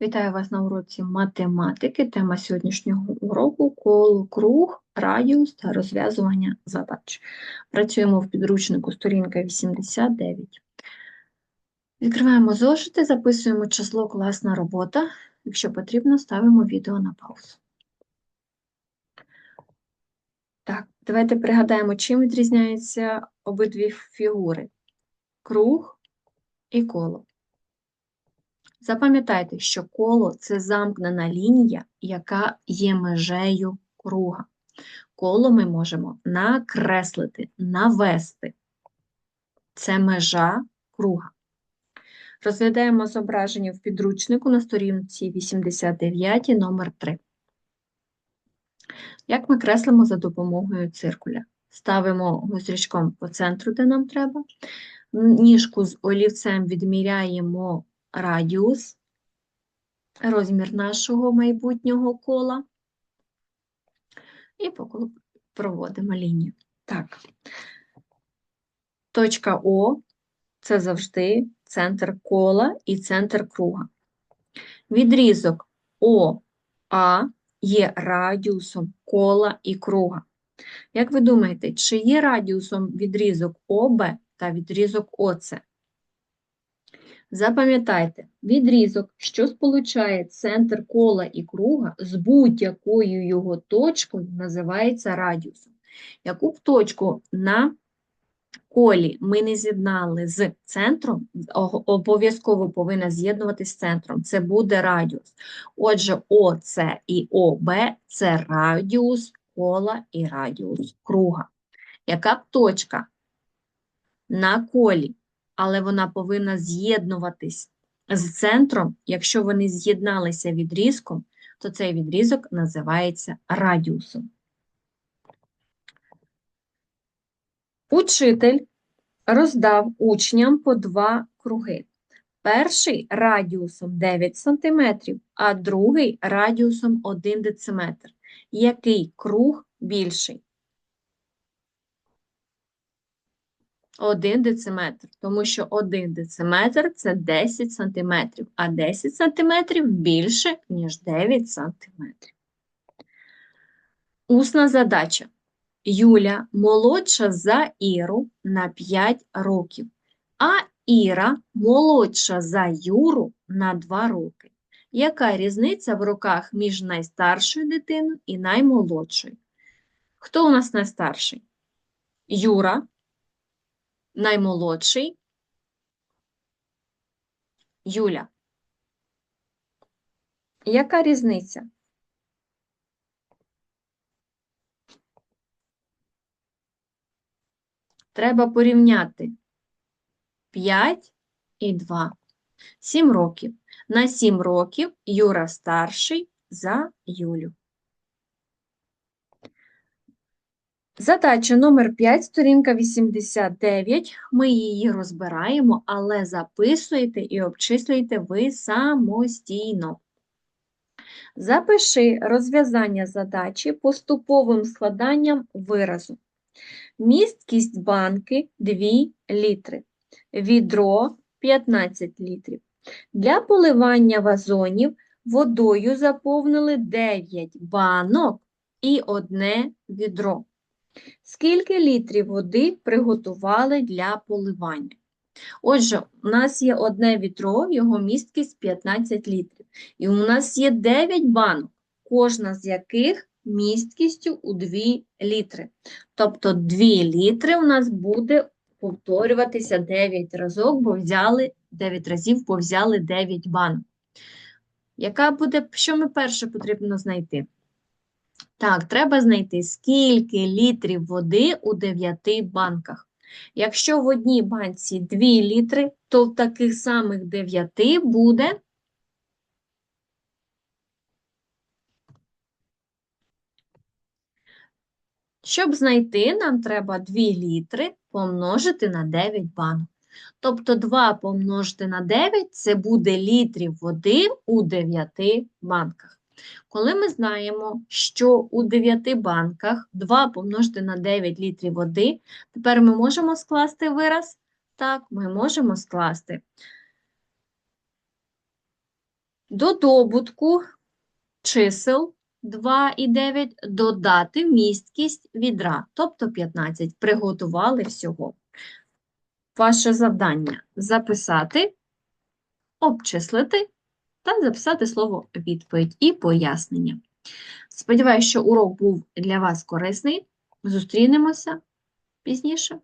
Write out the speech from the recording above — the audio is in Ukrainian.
Вітаю вас на уроці математики. Тема сьогоднішнього уроку коло, круг, радіус та розв'язування задач. Працюємо в підручнику сторінка 89. Відкриваємо зошити, записуємо число класна робота. Якщо потрібно, ставимо відео на паузу. Так, давайте пригадаємо, чим відрізняються обидві фігури: круг і коло. Запам'ятайте, що коло це замкнена лінія, яка є межею круга. Коло ми можемо накреслити, навести. Це межа круга. Розглядаємо зображення в підручнику на сторінці 89, номер 3. Як ми креслимо за допомогою циркуля? Ставимо гострячком по центру, де нам треба. Ніжку з олівцем відміряємо радіус, розмір нашого майбутнього кола. І по колу проводимо лінію. Так. Точка О це завжди центр кола і центр круга. Відрізок ОА є радіусом кола і круга. Як ви думаєте, чи є радіусом відрізок ОБ та відрізок ОЦ? Запам'ятайте, відрізок, що сполучає центр кола і круга з будь-якою його точкою, називається радіусом. Яку б точку на колі ми не з'єднали з центром, обов'язково повинна з'єднуватися з центром. Це буде радіус. Отже, ОС і ОБ це радіус кола і радіус круга. Яка б точка на колі але вона повинна з'єднуватись з центром. Якщо вони з'єдналися відрізком, то цей відрізок називається радіусом. Учитель роздав учням по два круги. Перший радіусом 9 см, а другий радіусом 1 дециметр. Який круг більший? 1 дециметр, тому що 1 дециметр це 10 сантиметрів, а 10 сантиметрів більше, ніж 9 сантиметрів. Усна задача. Юля молодша за Іру на 5 років, а Іра молодша за Юру на 2 роки. Яка різниця в роках між найстаршою дитиною і наймолодшою? Хто у нас найстарший? Юра наймолодший Юля. Яка різниця? Треба порівняти 5 і 2. 7 років. На 7 років Юра старший за Юлю. Задача номер 5, сторінка 89. Ми її розбираємо, але записуєте і обчислюєте ви самостійно. Запиши розв'язання задачі поступовим складанням виразу. Місткість банки 2 літри. Відро 15 літрів. Для поливання вазонів водою заповнили 9 банок і одне відро. Скільки літрів води приготували для поливання? Отже, у нас є одне вітро, його місткість 15 літрів. І у нас є 9 банок, кожна з яких місткістю у 2 літри. Тобто 2 літри у нас буде повторюватися 9 разок, бо взяли 9 разів, бо взяли 9 банок. Яка буде, що ми перше потрібно знайти? Так, треба знайти, скільки літрів води у 9 банках. Якщо в одній банці 2 літри, то в таких самих 9 буде. Щоб знайти, нам треба 2 літри помножити на 9 банок. Тобто 2 помножити на 9 це буде літрів води у 9 банках. Коли ми знаємо, що у 9 банках 2 помножити на 9 літрів води, тепер ми можемо скласти вираз? Так, ми можемо скласти. До добутку чисел 2 і 9 додати місткість відра, тобто 15. Приготували всього. Ваше завдання записати, обчислити та записати слово відповідь і пояснення. Сподіваюся, що урок був для вас корисний. Зустрінемося пізніше.